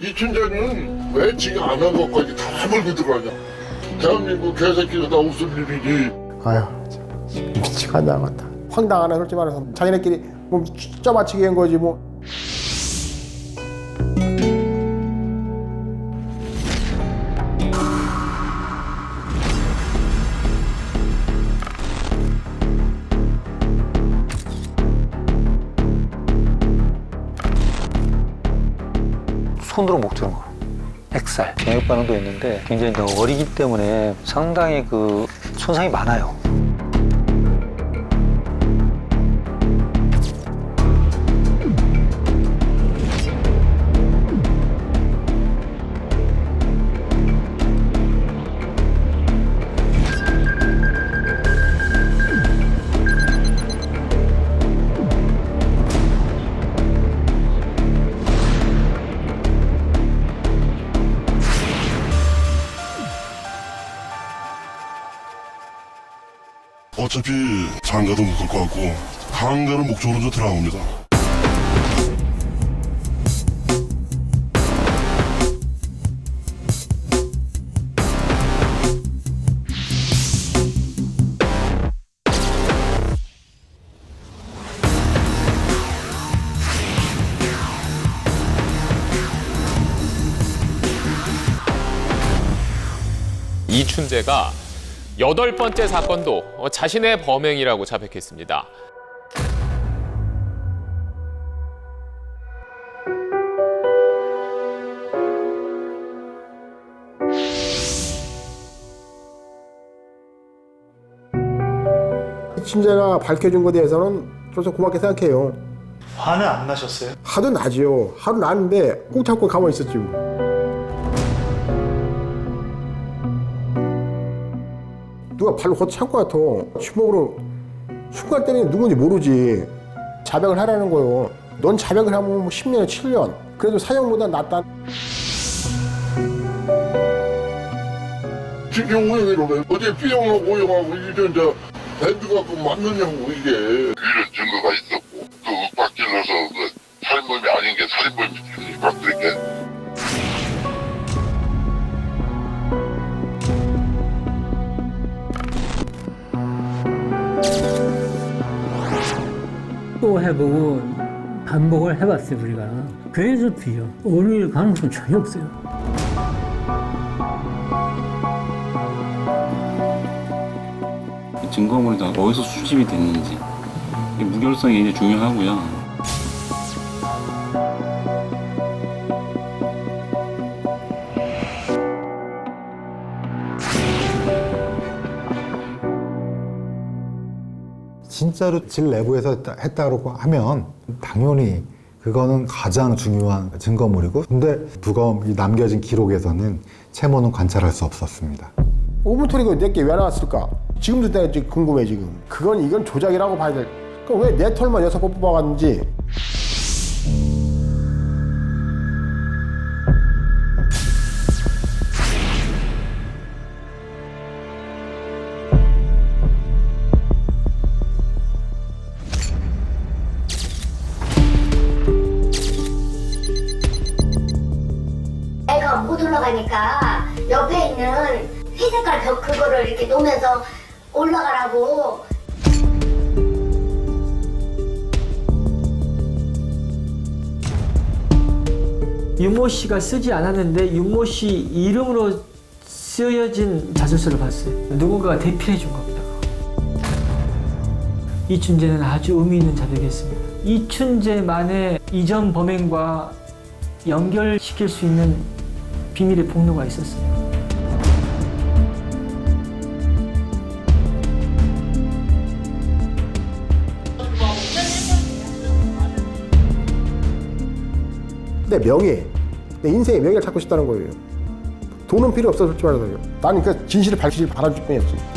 이춘자는 왜 지금 안 한 것까지 다 몰고 들어가냐? 대한민국 개새끼가 다 웃을 참, 미치고 안 나갔다. 황당하네 솔직히 말해서. 자기네끼리 뭐 숫자 맞추기 한 거지 뭐 손으로 목 조는 거. 액살, 경역 반응도 있는데 굉장히 어리기 때문에 상당히 그 손상이 많아요. 어차피 장가도 묶을 것 같고 강가는 목적으로 좀 들어갑니다. 이춘재가 여덟 번째 사건도 어, 자신의 범행이라고 자백했습니다. 친제가 밝혀준 것에 대해서는 좀 고맙게 생각해요 화는 안 나셨어요? 하도 나지요 하도 나는데 꼭 참고 가만히 있었지 뭐. 누가 발로 걷어 참고 같아 주먹으로. 순간 때리는 누군지 모르지. 자백을 하라는 거요. 넌 자백을 하면 뭐 10년에 7년. 그래도 사형보다 낫다. 지금 왜 이러네? 어제 B형하고 O형하고 이제 이제 밴드가 그 맞느냐고 이게. 이런 증거 또 해보고 반복을 해봤어요 우리가. 그래서 뒤요 오늘 가능성 전혀 없어요. 증거물이 다 어디서 수집이 됐는지. 이 무결성이 이제 중요하고요. 진짜로 질 내부에서 했다- 했다고 하면 당연히 그거는 가장 중요한 증거물이고 근데 부검 이 남겨진 기록에서는 채모는 관찰할 수 없었습니다. 5분 토리가 내게 왜 나왔을까? 지금도 내가 궁금해 지금. 그건 이건 조작이라고 봐야 될. 그럼 왜내 털만 여섯 번 뽑아갔는지. 못 올라가니까 옆에 있는 회색깔 벽 그거를 이렇게 놓으면서 올라가라고. 윤모 씨가 쓰지 않았는데 윤모 씨 이름으로 쓰여진 자술서를 봤어요. 누군가가 대필해 준 겁니다. 이춘재는 아주 의미 있는 자백이었습니다. 이춘재만의 이전 범행과 연결시킬 수 있는 비밀의 폭로가 있었어요 내 명예, 내 인생의 명예를 찾고 싶다는 거예요. 돈은 필요 없어 솔직히 말해서요. 나는 그 진실을 밝히길 바라줄 뿐이었지.